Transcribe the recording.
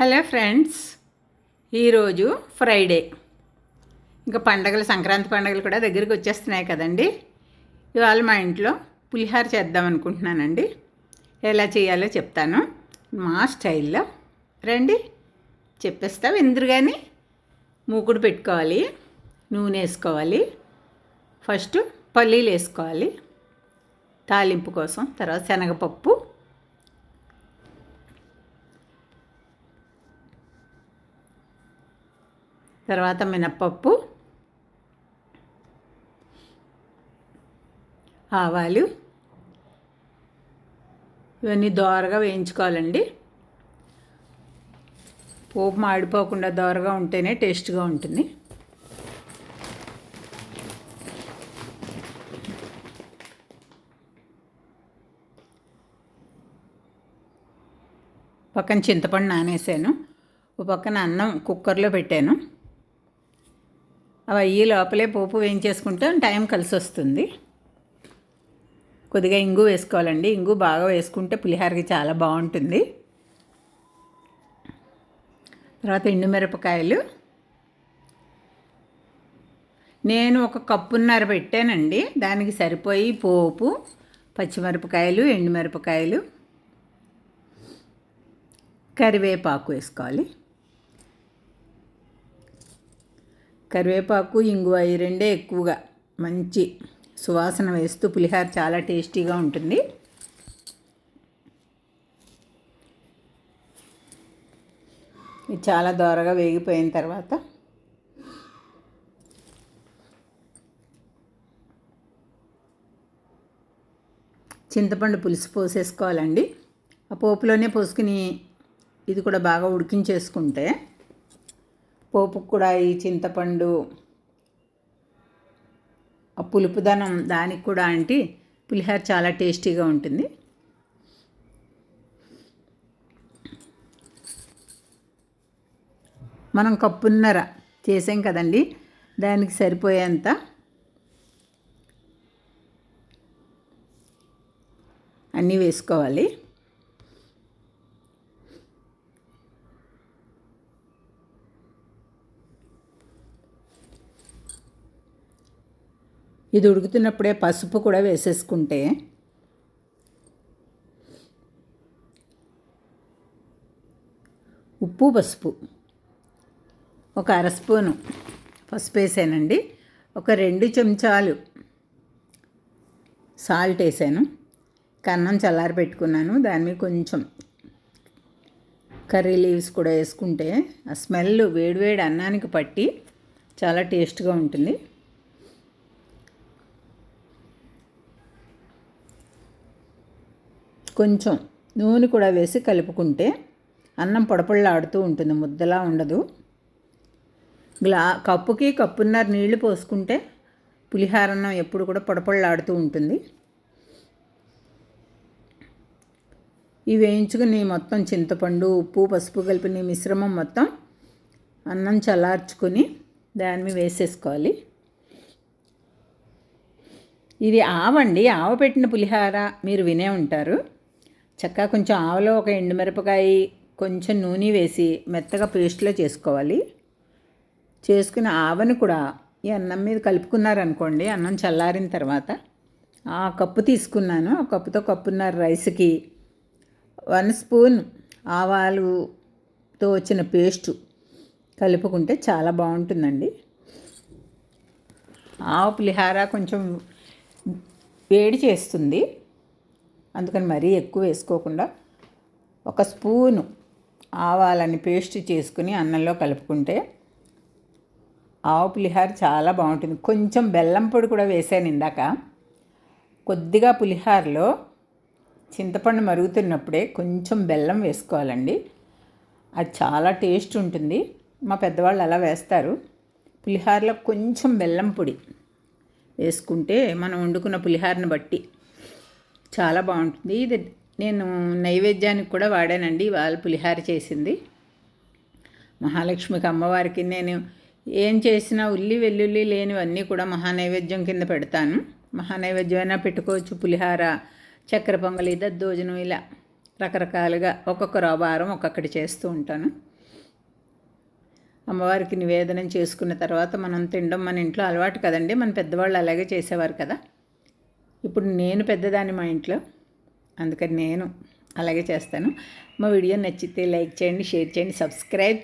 Hello friends ఈరోజు Friday. ఇంకా పండగలు సంక్రాంతి పండగలు కూడా దగ్గరికి వచ్చేస్తున్నాయి కదండి. ఇవాళ మా ఇంట్లో పులిహార చేద్దాం అనుకుంటున్నానండి. ఎలా చేయాలో చెప్తాను. మా స్టైల్లో. రండి చెప్పేస్తా విందురు కానీ మూకుడు పెట్టుకోవాలి నూనె వేసుకోవాలి. ఫస్ట్ పల్లీలు వేసుకోవాలి తాలింపు కోసం తర్వాత శనగపప్పు తర్వాత మినప్పప్పు ఆవాలు. ఇవన్నీ దోరగా వేయించుకోవాలండి. పోపు మాడిపోకుండా దోరగా ఉంటేనే టేస్ట్గా ఉంటుంది. పక్కన చింతపండు నానేసాను. ఒక పక్కన అన్నం కుక్కర్లో పెట్టాను. అవి అయ్యి లోపలే పోపు వేయించేసుకుంటే టైం కలిసి వస్తుంది కొద్దిగా ఇంగు వేసుకోవాలండి. ఇంగు బాగా వేసుకుంటే పులిహోరకి చాలా బాగుంటుంది. తర్వాత ఎండుమిరపకాయలు. నేను ఒక కప్పున్నర పెట్టానండి. దానికి సరిపోయి పోపు పచ్చిమిరపకాయలు ఎండుమిరపకాయలు కరివేపాకు వేసుకోవాలి. కరివేపాకు ఇంగువ ఈ రెండే ఎక్కువగా. మంచి సువాసన వేస్తూ పులిహార చాలా టేస్టీగా ఉంటుంది. ఇది చాలా దోరగా వేగిపోయిన తర్వాత చింతపండు పులుసు పోసేసుకోవాలండి. ఆ పోపులోనే పోసుకుని ఇది కూడా బాగా ఉడికించేసుకుంటే పోపు కూడా ఈ చింతపండు ఆ పులుపుదనం దానికి కూడా అంటే పులిహోర చాలా టేస్టీగా ఉంటుంది. మనం కప్పున్నర చేసాం కదండి దానికి సరిపోయేంత అన్నీ వేసుకోవాలి. ఇది ఉడుకుతున్నప్పుడే పసుపు కూడా వేసేసుకుంటే ఉప్పు పసుపు. ఒక అర స్పూను పసుపు వేసానండి. ఒక రెండు చెంచాలు సాల్ట్ వేసాను. కన్నం చల్లారి పెట్టుకున్నాను. దాని మీద కొంచెం కర్రీ లీవ్స్ కూడా వేసుకుంటే ఆ స్మెల్ వేడివేడి అన్నానికి పట్టి చాలా టేస్ట్గా ఉంటుంది. కొంచెం నూనె కూడా వేసి కలుపుకుంటే అన్నం పొడపళ్ళాడుతూ ఉంటుంది ముద్దలా ఉండదు. గ్లా కప్పుకి కప్పున్నర నీళ్ళు పోసుకుంటే పులిహార అన్నం ఎప్పుడు కూడా పొడపళ్ళాడుతూ ఉంటుంది. ఇవి వేయించుకుని మొత్తం చింతపండు ఉప్పు పసుపు కలిపిన మిశ్రమం మొత్తం అన్నం చల్లార్చుకొని దాని మీద వేసేసుకోవాలి. ఇది ఆవండి ఆవ పెట్టిన పులిహార మీరు వినే ఉంటారు. చక్కగా కొంచెం ఆవలో ఒక ఎండుమిరపకాయ కొంచెం నూనె వేసి మెత్తగా పేస్ట్లో చేసుకోవాలి. చేసుకుని ఆవను కూడా ఈ అన్నం మీద కలుపుకున్నారనుకోండి అన్నం చల్లారిన తర్వాత ఆ కప్పు తీసుకున్నాను. ఆ కప్పుతో కప్పున్నర రైస్కి వన్ స్పూన్ ఆవాలుతో వచ్చిన పేస్టు కలుపుకుంటే చాలా బాగుంటుందండి. ఆవు పులిహార కొంచెం వేడి చేస్తుంది. అందుకని మరీ ఎక్కువ వేసుకోకుండా ఒక స్పూను ఆవాలని పేస్ట్ చేసుకుని అన్నంలో కలుపుకుంటే ఆవు పులిహార చాలా బాగుంటుంది. కొంచెం బెల్లం పొడి కూడా వేసాను ఇందాక. కొద్దిగా పులిహారలో చింతపండు మరుగుతున్నప్పుడే కొంచెం బెల్లం వేసుకోవాలండి. అది చాలా టేస్ట్ ఉంటుంది. మా పెద్దవాళ్ళు అలా వేస్తారు. పులిహారలో కొంచెం బెల్లం పొడి వేసుకుంటే మనం వండుకున్న పులిహారని బట్టి చాలా బాగుంటుంది. ఇది నేను నైవేద్యానికి కూడా వాడానండి. వాళ్ళ పులిహార చేసింది. మహాలక్ష్మికి అమ్మవారికి నేను ఏం చేసినా ఉల్లి వెల్లుల్లి లేనివన్నీ కూడా మహానైవేద్యం కింద పెడతాను. మహానైవేద్యం అయినా పెట్టుకోవచ్చు. పులిహార చక్కెర పొంగలి దద్దోజనం ఇలా రకరకాలుగా ఒక్కొక్క రోబారం ఒక్కొక్కటి చేస్తూ ఉంటాను. అమ్మవారికి నివేదనం చేసుకున్న తర్వాత మనం తినడం మన ఇంట్లో అలవాటు కదండి. మన పెద్దవాళ్ళు అలాగే చేసేవారు కదా. ఇప్పుడు నేను పెద్దదాన్ని మా ఇంట్లో. అందుకని నేను అలాగే చేస్తాను. మా వీడియో నచ్చితే లైక్ చేయండి షేర్ చేయండి సబ్స్క్రైబ్